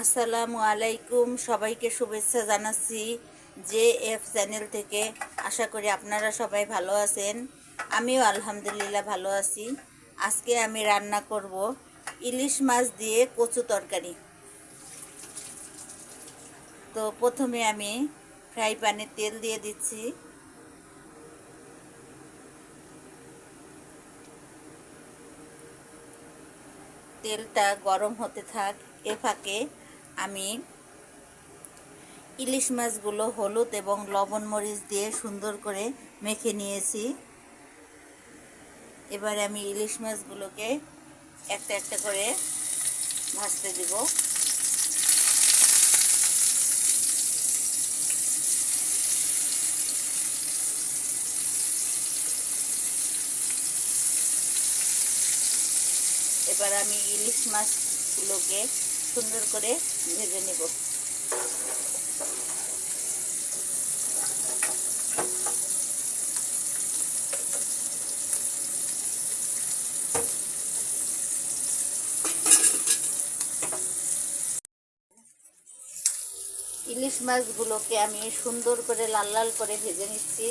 আসসালামু আলাইকুম। সবাইকে শুভেচ্ছা জানাচ্ছি জে এফ চ্যানেল থেকে। আশা করি আপনারা সবাই ভালো আছেন। আমিও আলহামদুলিল্লাহ ভালো আছি। আজকে আমি রান্না করব ইলিশ মাছ দিয়ে কচু তরকারি। তো প্রথমে আমি ফ্রাই প্যানে তেল দিয়ে দিচ্ছি। তেলটা গরম হতে থাক, এ ফাঁকে। আমি ইলিশ মাছগুলো হলুদ এবং লবণ মরিচ দিয়ে সুন্দর করে মেখে নিয়েছি। এবার আমি ইলিশ মাছগুলোকে একটা একটা করে ভাজতে দিব। এবার আমি ইলিশ মাছগুলোকে সুন্দর করে ভেজে নেব। ইলিশ মাছগুলোকে আমি সুন্দর করে লাল লাল করে ভেজে নিচ্ছি।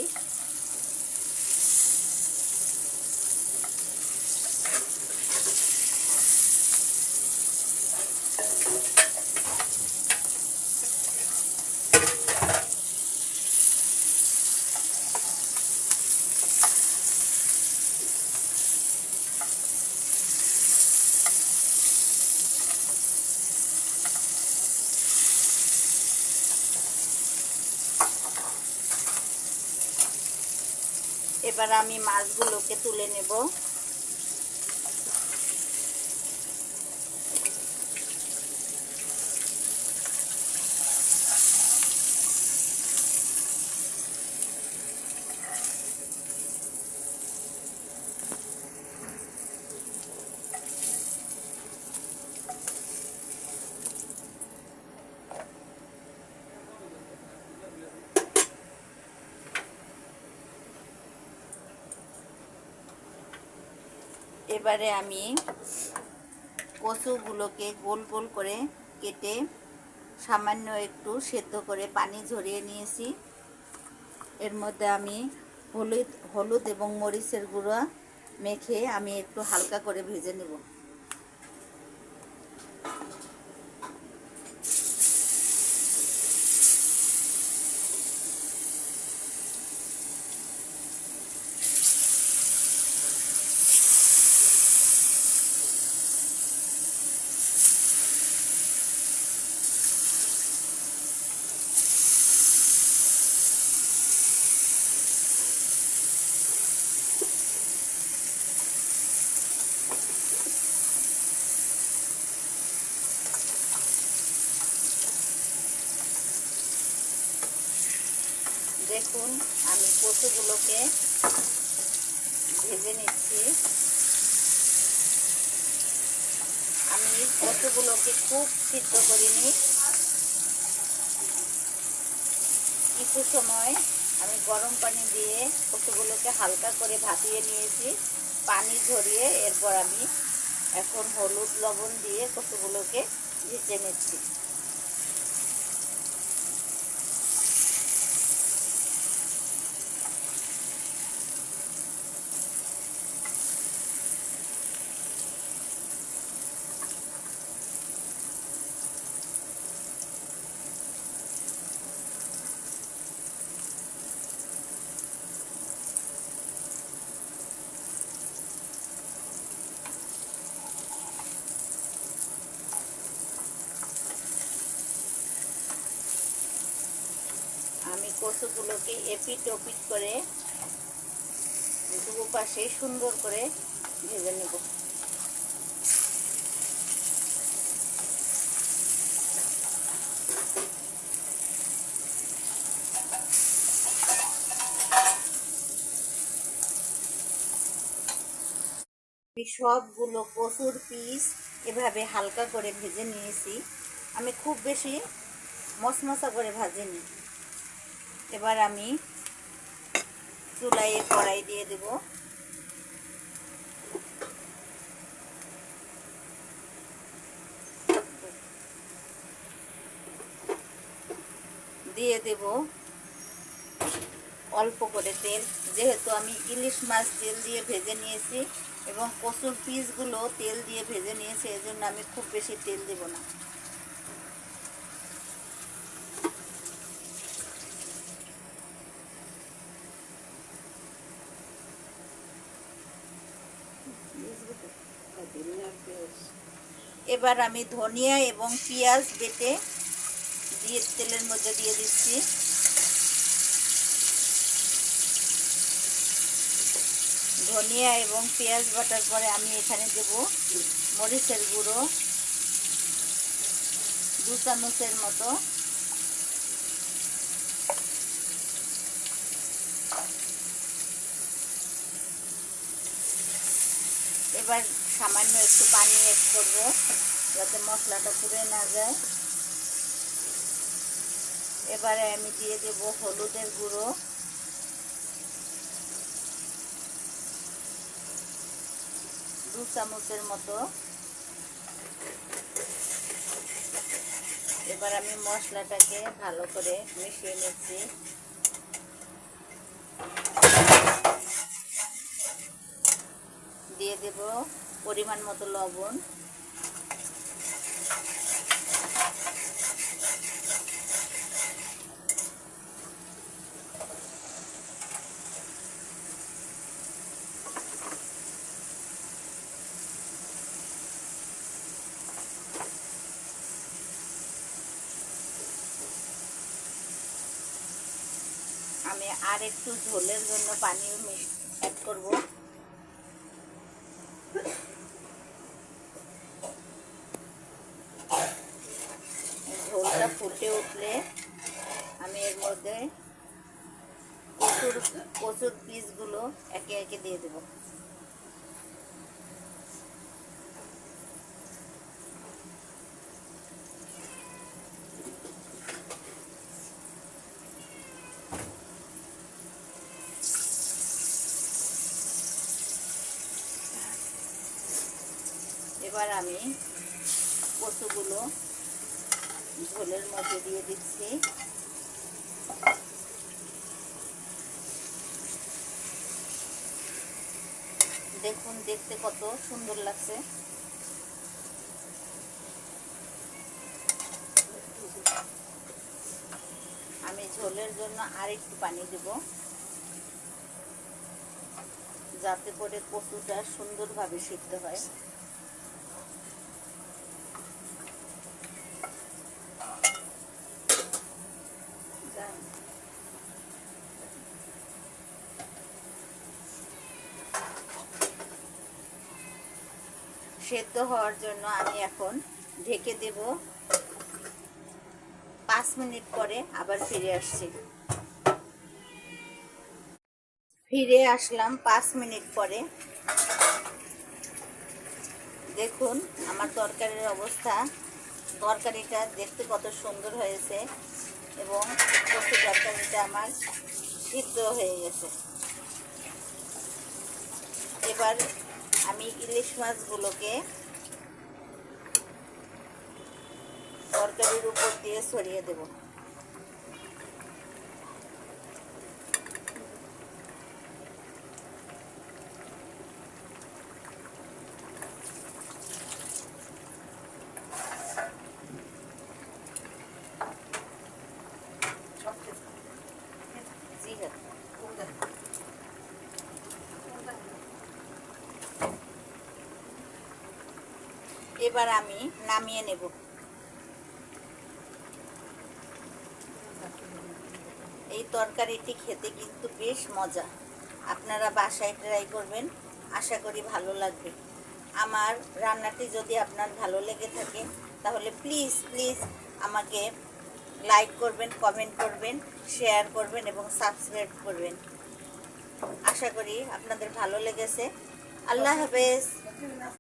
এবার আমি মাছগুলোকে তুলে নেব। এবারে আমি কচুগুলোকে গোল গোল করে কেটে সামান্য একটু সেদ্ধ করে পানি ঝরিয়ে নিয়েছি। এর মধ্যে আমি হলুদ হলুদ এবং মরিচের গুঁড়া মেখে আমি একটু হালকা করে ভেজে নেব। দেখুন, আমি কচুগুলোকে ভেজে নিচ্ছি। আমি কচুগুলোকে খুব সিদ্ধ করিনি কিছু সময় আমি গরম পানি দিয়ে কচুগুলোকে হালকা করে ভাপিয়ে নিয়েছি। পানি ঝরিয়ে এরপর আমি এখন হলুদ লবণ দিয়ে কচুগুলোকে ভেজে নিচ্ছি আমি কচুগুলোকে এপিট করে দু পাশে সুন্দর করে ভেজে নেব। সবগুলো কচুর পিস এভাবে হালকা করে ভেজে নিয়েছি। আমি খুব বেশি মশমশা করে ভাজিনি। এবার আমি চুলাইয়ে কড়াই দিয়ে দেব। দিয়ে দেব অল্প করে তেল। যেহেতু আমি ইলিশ মাছ তেল দিয়ে ভেজে নিয়েছি এবং কচুর পিসগুলো তেল দিয়ে ভেজে নিয়েছি, এজন্য আমি খুব বেশি তেল দেব না। এবার আমি ধনিয়া এবং পেঁয়াজ বেটে দিয়ে তেলের মধ্যে দিয়ে দিচ্ছি। ধনিয়া এবং পেঁয়াজ বাটার পরে আমি এখানে দেব মরিচের গুঁড়ো, দু চামচের মতো। এবার সামান্য একটু পানি অ্যাড করব, যাতে মশলাটা পুড়ে না যায়। এবারে আমি দিয়ে দেব হলুদের গুঁড়ো। দু চামচের মতো। এবার আমি মশলাটাকে ভালো করে মিশিয়ে নিচ্ছি। দিয়ে দেব পরিমাণ মতো লবণ। আমি আর একটু ঝোলের জন্য পানি অ্যাড করব। ফুটে উঠলে আমি এর মধ্যে কচুর কচুর পিসগুলো একে একে দিয়ে দেবো। এবার আমি কচুগুলো ঝোলের মধ্যে দিয়ে দিচ্ছি। দেখুন, দেখতে কত সুন্দর লাগছে। আমি ঝোলের জন্য আর একটু পানি দেব। যাতে করে কচুটা সুন্দরভাবে সিদ্ধ হয়। সেদ্ধ হওয়ার জন্য আমি এখন ঢেকে দেব পাঁচ মিনিট পরে আবার ফিরে আসছি। ফিরে আসলাম পাঁচ মিনিট পরে। দেখুন, আমার তরকারির অবস্থা। তরকারিটা দেখতে কত সুন্দর হয়েছে এবং তরকারিটা আমার সিদ্ধ হয়ে গেছে। এবার আমি ইলিশ মাছগুলোকে তরকারির উপর দিয়ে ছড়িয়ে দেব। জি হ্যাঁ এবার আমি নামিয়ে নেব। এই তরকারিটি খেতে কিন্তু বেশ মজা। আপনারা বাসায় ট্রাই করবেন, আশা করি ভালো লাগবে। আমার রান্নাটি যদি আপনার ভালো লেগে থাকে, তাহলে প্লিজ প্লিজ আমাকে লাইক করবেন কমেন্ট করবেন শেয়ার করবেন এবং সাবস্ক্রাইব করবেন। আশা করি আপনাদের ভালো লেগেছে। আল্লাহ হাফেজ।